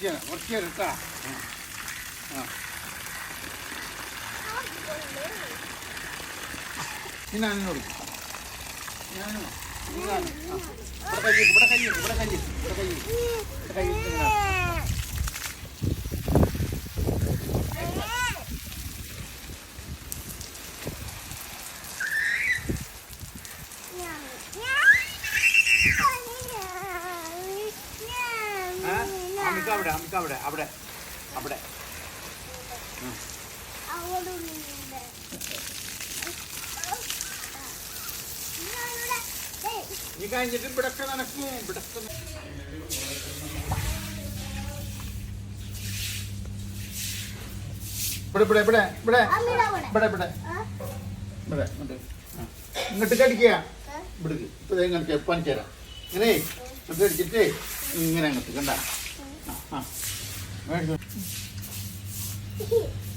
ಒರ್ಕೆ ಒರ್ಕೆ ಇರುತ್ತಾ ಹಾಂ ಹಾಂ ನಾನು ನೋಡಿ ನಾನು ಬುಡ ಕೈ ಬುಡ ಕೈ ಬುಡ ಕೈ ಬುಡ ಕೈ അമ്മയ്ക്ക് അവിടെ നമുക്ക് അവിടെ അവിടെ അവിടെ. നീ കഴിഞ്ഞിട്ട് ഇവിടൊക്കെ നടക്കും ഇവിടൊക്കെ ഇവിടെ ഇവിടെ ഇവിടെ ഇവിടെ. ഇവിടെ ഇവിടെ. ഇവിടെ ഇങ്ങോട്ട് കടിക്കുക. ഇവിടെ ഇപ്പൊ ദേ പണിച്ചേരാം ഇങ്ങനെ ഇങ്ങോട്ട് അടിച്ചിട്ട് ഇങ്ങനെ അങ്ങോട്ട് കണ്ട? 啊，来一个。